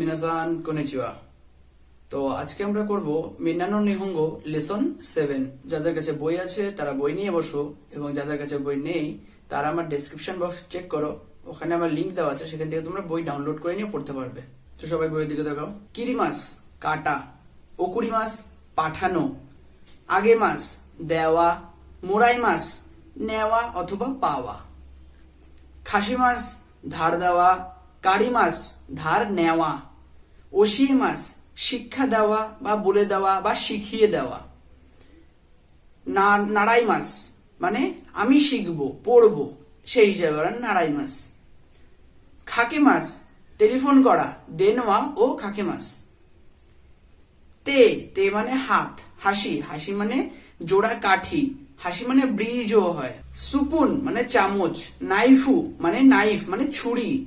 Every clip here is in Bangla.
মিনাসান কনেচিওয়া। তো আজকে আমরা করব মিনানো নিহঙ্গ লেসন সেভেন। যাদের কাছে বই আছে, তারা বই নিয়ে বসো, এবং যাদের কাছে বই নেই, তারা আমার ডেসক্রিপশন বক্স চেক করো। ওখানে আমার লিঙ্ক দেওয়া আছে, সেখান থেকে তোমরা বই ডাউনলোড করে নিয়ে পড়তে পারবে। তো সবাই বইয়ের দিকে দেখাও কিরি মাস কাটা। ওকুড়ি মাস পাঠানো। আগে মাস দেওয়া। মোড়াই মাস নেওয়া অথবা পাওয়া। খাসি মাস ধার দেওয়া। কারি মাস ধার নেওয়া। ওসিয়ে মাস শিক্ষা দেওয়া বা বলে দেওয়া বা শিখিয়ে দেওয়া। না, নাড়াই মাস মানে আমি শিখব, পড়ব, সেই হিসাবে বলেন নাড়াই মাস। খাকে মাস টেলিফোন করা দেনওয়া ও খাকে মাস। তে তে মানে হাত, হাসি হাসি মানে জোড়া কাঠি, হাসি মানে ব্রিজও হয়। সুপুন মানে চামচ, নাইফু মানে নাইফ মানে ছুরি।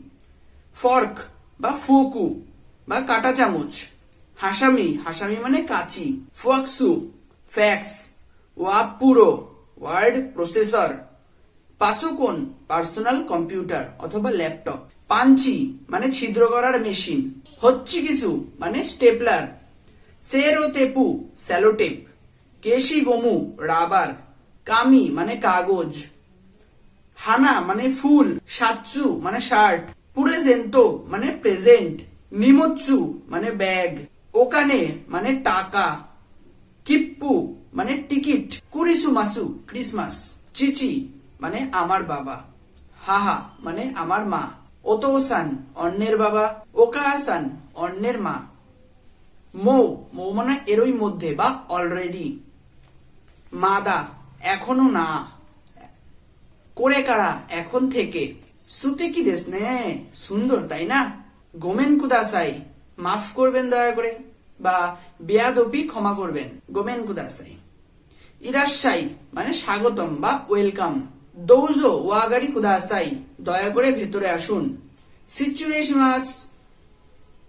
ফর্ক বা ফোকু বা কাটা চামচ। হাসামি হাসামি মানে কাচি। ফুয়াকসু, ফ্যাক্স। ওয়াপুরো ওয়ার্ড প্রসেসর। পাসোকোন পার্সোনাল কম্পিউটার অথবা ল্যাপটপ। পাঞ্চি মানে ছিদ্র করার মেশিন। হচ্ছে কিছু মানে স্টেপলার। সেরো তেপু স্যালোটেপ। কেশি গমু রাবার। কামি মানে কাগজ। হানা মানে ফুল। সাতসু মানে শার্ট। পুরেজেন্তো মানে প্রেজেন্ট। নিমোচ্চু মানে ব্যাগ। ওকানে মানে টাকা। কিপ্পু মানে টিকিট। কুরিসু মাসু, ক্রিসমাস। চিচি মানে আমার বাবা। হাহা মানে আমার মা। ওতোসান, অন্যের বাবা। ওকাসান অন্যের মা। মৌ মৌ মানে এরই মধ্যে বা অলরেডি মাদা, এখনও না। করে কারা এখন থেকে। সুতে কি দেশ নে? সুন্দর, তাই না? গোমেন কুদাসাই, মাফ করবেন দয়া করে, বা বেয়াদপি ক্ষমা করবেন, গোমেন কুদাসাই। ইরাশাই মানে স্বাগতম বা ওয়েলকাম। দৌজো ওয়াগাড়ি কুদাসাই, দয়া করে ভেতরে আসুন। সিচুয়েশমাস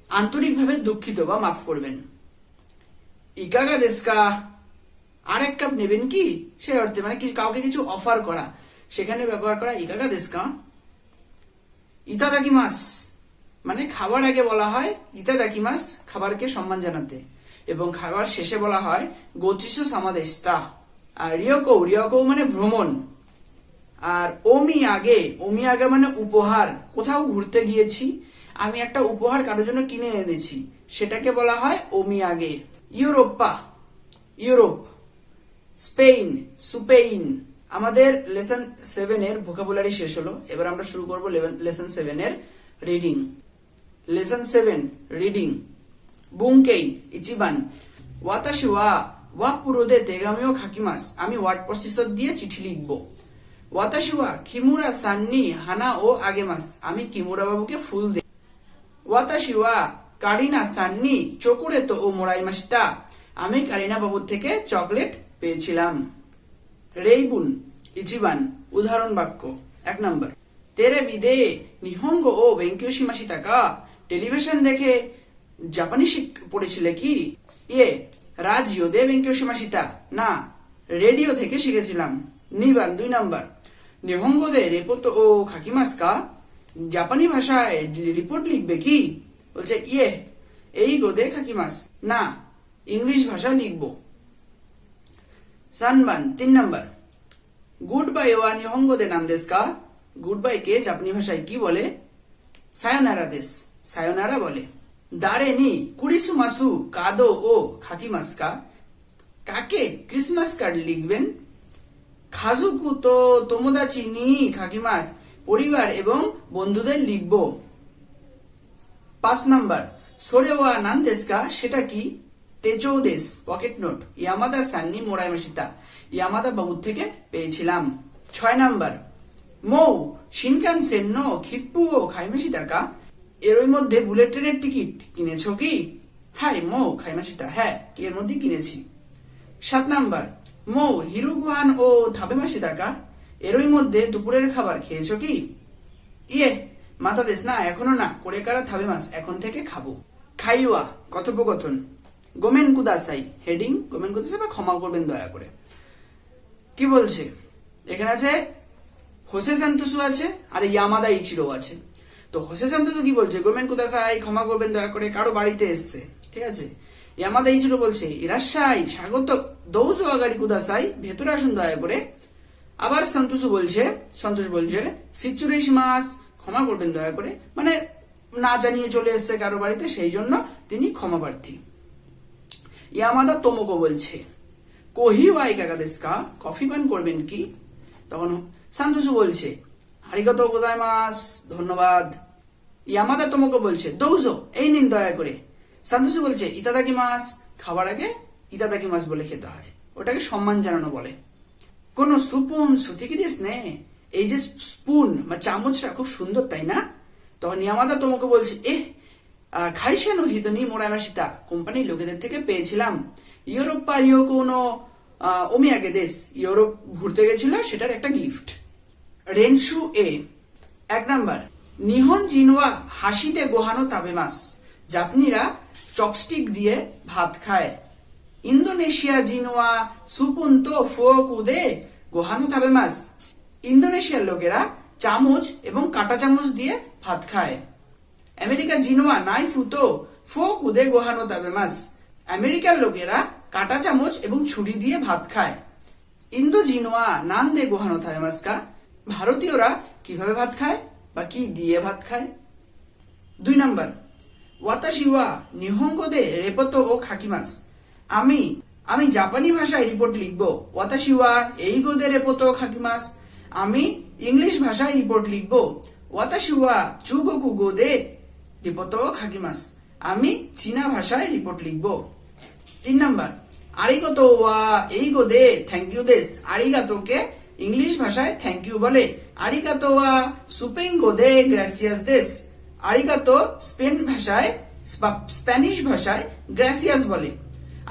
আন্তরিকভাবে দুঃখিত বা মাফ করবেন। ইকাগা দেশকা আর এক কাপ নেবেন কি? সে অর্থে মানে কাউকে কিছু অফার করা। সেখানে ব্যবহার করা ইকাগা দেশকা। ইতাদাকি মাস মানে খাবার আগে বলা হয় ইতাদাকি মাস খাবারকে সম্মান জানাতে। এবং খাবার শেষে বলা হয় গোচিস সামাদেস্তা আর রিয়কৌ রিয়কৌ মানে ভ্রমণ। আর ওমি আগে ওমি আগে মানে উপহার। কোথাও ঘুরতে গিয়েছি, আমি একটা উপহার কারোর জন্য কিনে এনেছি। সেটাকে বলা হয় ওমি আগে। ইউরোপা ইউরোপ স্পেন সুপেইন। আমাদের লেসন সেভেনের ভোকাবুলারি শেষ হলো। এবার আমরা শুরু করব লেসন সেভেন এর রিডিং লেসন সেভেন রিডিং বুংকেই ইচিবান ওয়াতাশি ওয়া ওয়া পুরোদে তেগামিও খাকিমাস আমি ওয়ার্ড প্রসেসর দিয়ে চিঠি লিখব ওয়াতাশি ওয়া খিমুরা সান্নি হানা ও আগেমাস আমি কিমুরা বাবুকে ফুল দে ওয়াতাশি ওয়া কারিনা সান্নি চকুরে তো ও মোরাইমাসিতা আমি কারিনা বাবুর থেকে চকলেট পেয়েছিলাম রেইবুন ইচিবান উদাহরণ বাক্য এক নম্বর তেরে বিদে নিহঙ্গ ও বেঙ্কিওশিমাসি টাকা টেলিভিশন দেখে জাপানি শিখ পড়েছিলে কি? ইয়ে রাজিও দে বেঙ্কিওশিমাসিতা না, রেডিও থেকে শিখেছিলাম। নিবান দুই নাম্বার। নিহঙ্গ দে রেপোতো ও খাকিমাসকা। জাপানি ভাষায় রিপোর্ট লিখবে কি? বলছে ইয়ে এই গো দে খাকিমাস। না, ইংলিশ ভাষা লিখব। সানবান, তিন নাম্বার। গুড বাই ওয়া নিহঙ্গ দে নাম দেশ কা গুড বাই কে জাপানি ভাষায় কি বলে? সায়োনারা দেশ। সায়োনারা বলে দারে নি, কুড়িসু মাসু, কাদো ও খাকি মাসকা কাকে ক্রিসমাস কার্ড লিখবেন খাজুকু তো তোমোদাচি নি খাকিমাস, পরিবার এবং বন্ধুদের লিখব। পাঁচ নাম্বার, সরে ওয়া নান দেশকা, সেটা কি? তেজো দেশ, পকেট নোট, ইয়ামাদা সান্নি মোড়াইমাসিতা ইয়ামাদা বাবুর থেকে পেয়েছিলাম। ছয় নাম্বার, মৌ, শিনকান সেন খিপ্পু ও খাইমাসি এর ওই মধ্যে বুলেট ট্রেনের টিকিট কিনেছো কি? হাই মৌ, খাইমাসিতা হ্যাঁ এর মধ্যে কিনেছি। সাত নাম্বার, মৌ হিরুগুহান ও থাবেমাসি টাকা এর ওই মধ্যে দুপুরের খাবার খেয়েছো কি? ইয়ে মাথা দেশ না, এখনও না করে কারা থাবে মাস এখন থেকে খাব। খাইওয়া, কথোপকথন। গোমেন কুদাসাই হেডিং, গোমেন কুদাসাই বা ক্ষমা করবেন দয়া করে। কি বলছে? এখানে আছে, হোসে সান্তোসু আছে, আর ইয়ামাদা ইচিরো আছে। তো হোসে সান্তোষ কি বলছে? গোমেন কুদাসাই, ক্ষমা করবেন দয়া করে, কারও বাড়িতে এসছে। ঠিক আছে? ইয়ামাদা ইচিরো বলছে ইরাশাই স্বাগত। দৌজো আগাড়ি কুদাসাই, ভেতরে আসুন দয়া করে। আবার সন্তোষও বলছে সন্তোষ বলছে সিচুরেশ মাস ক্ষমা করবেন দয়া করে। মানে না জানিয়ে চলে এসছে কারও বাড়িতে, সেই জন্য তিনি ক্ষমা প্রার্থী। ইয়ামাদা তোমোকো বলছে, কোহি ওয়াই কাকাদেস্কা কফি পান করবেন কি? তখন সান্তোষু বলছে হারিগত গোজাই মাস ধন্যবাদ ইয়ামাদা তোমোকো বলছে, দৌজো, এই নিন দয়া করে। সান্তোষু বলছে, ইতাদাকি মাস খাবার আগে ইতাদাকি মাস বলে খেতে হয়। ওটাকে সম্মান জানানো বলে। কোন সুপুন সুতিকি দিস নে এই যে স্পুন বা চামচটা খুব সুন্দর, তাই না? তখন ইয়ামাদা তোমাকে বলছে, এহ খাইছেন হিতনি মোড়ামাসিতা কোম্পানির লোকেদের থেকে পেয়েছিলাম। ইউরোপ বা ইউ কোনো ওমিয়াকে দেশ। ইউরোপ ঘুরতে গেছিল, সেটার একটা গিফট রেনসু এ, এক নাম্বার, নিহন জিনওয়া হাসিতে গোহানো তাবে মাস জাপানিরা চপস্টিক দিয়ে ভাত খায়। ইন্দোনেশিয়া জিনুয়া জিনোয়া সুপুন্তো ফোকুদে গোহানো তাবে মাস ইন্দোনেশিয়ার লোকেরা চামচ এবং কাঁটা চামচ দিয়ে ভাত খায়। আমেরিকা জিনোয়া নাই ফুতো ফোকুদে গোহানো তাবে মাস আমেরিকার লোকেরা কাঁটা চামচ এবং ছুরি দিয়ে ভাত খায়। ইন্দো জিনোয়া নান দে গোহানো তাবে মাসকা ভারতীয়রা কীভাবে ভাত খায় বা কি দিয়ে ভাত খায়? দুই নাম্বার ওয়াতাশি ওয়া নিহঙ্গো দে রেপতো ও খাকিমাস। আমি আমি জাপানি ভাষায় রিপোর্ট লিখব ওয়াতাশি ওয়া এই গোদে রেপতো খাকিমাস। আমি ইংলিশ ভাষায় রিপোর্ট লিখব ওয়াতাশি ওয়া চুগোকু গোদে রিপতো খাকিমাস। আমি চীনা ভাষায় রিপোর্ট লিখব। তিন নাম্বার আরিগত ওয়া এই গোদে থ্যাংক ইউ দেশ, আরিগাতোকে ইংলিশ ভাষায় থ্যাংক ইউ বলে। আরিগাতো ওয়া সুপেন গোদে গ্রাসিয়াস দেশ আরিগাতো স্পেন ভাষায় স্প্যানিশ ভাষায় গ্রাসিয়াস বলে।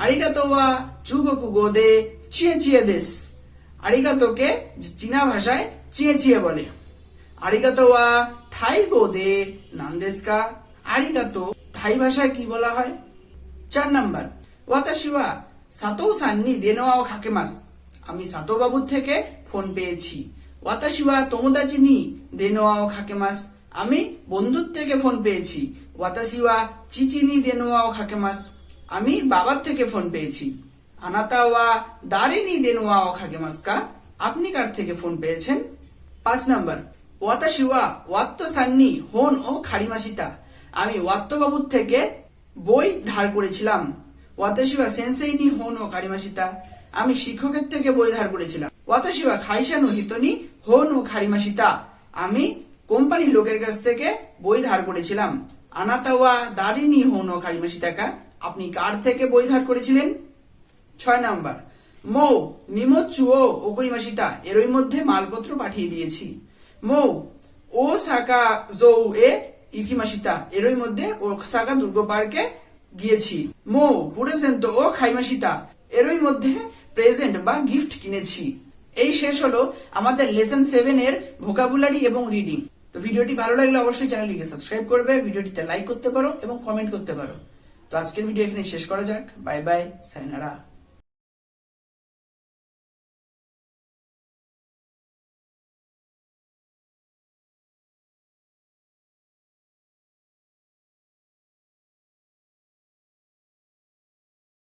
আরিগাতো ওয়া চুগোকু গোদে চিয়ে চিয়ে দেশ আরিগাতোকে চীনা ভাষায় চিয়ে চিয়ে বলে। আরিগাতো ওয়া থাই গোদে নান্দেস্কা আরিগাতো থাই ভাষায় কি বলা হয়? চার নাম্বার। ওয়াতাশি ওয়া সাতো সান্নি দেনোয়াও খাকেমাস আমি সাতো বাবুর থেকে ফোন পেয়েছি। ওয়াতাশি ওয়া তোমোদাচি নি দেনোয়াও খাকেমাস। আমি বন্ধুর থেকে ফোন পেয়েছি। ওয়াতাশি ওয়া চিচিনি দেনোয়াও খাকেমাস। আমি বাবার থেকে ফোন পেয়েছি। আনাতা ওয়া দারিনি দেনোয়াও খাকেমাসকা আপনি কার থেকে ফোন পেয়েছেন? পাঁচ নাম্বার। ওয়াতাশিওয়া ওয়াত্ত সান্নি হোন ও খাড়িমাসিতা। আমি ওয়াত্ত বাবুর থেকে বই ধার করেছিলাম। ওয়াতাশিওয়া সেন্সেইনি হোন ও কারিমাসিতা আমি শিক্ষকের থেকে বই ধার করেছিলাম। ওয়াতাশিওয়া খাইসানো হিতনি হোন ও খারিমাসিতা আমি কোম্পানির লোকের কাছ থেকে বই ধার করেছিলাম। আনাতাওয়া দারিনি হোন ও খারিমাসিতাকা আপনি কার থেকে বই ধার করেছিলেন? ছয় নাম্বার, মৌ নিমচ্ছু ও ওকরিমাসিতা এরই মধ্যে মালপত্র পাঠিয়ে দিয়েছি। মৌ ও সাকা জৌ এ ইকিমাসিতা এরই মধ্যে ওসাকা দুর্গ পার্কে গিয়েছি। মৌ পুরেসেন্তো ও খাইমাসিতা এরই মধ্যে প্রেজেন্ট বা গিফট কিনেছি। এই শেষ হলো আমাদের লেসন সেভেন এর ভোকাবুলারি এবং রিডিং তো ভিডিওটি ভালো লাগলে অবশ্যই চ্যানেলটিকে সাবস্ক্রাইব করবে, ভিডিওটিতে লাইক করতে পারো এবং কমেন্ট করতে পারো। তো আজকের ভিডিও এখানে শেষ করা যাক। Bye bye সাইনারা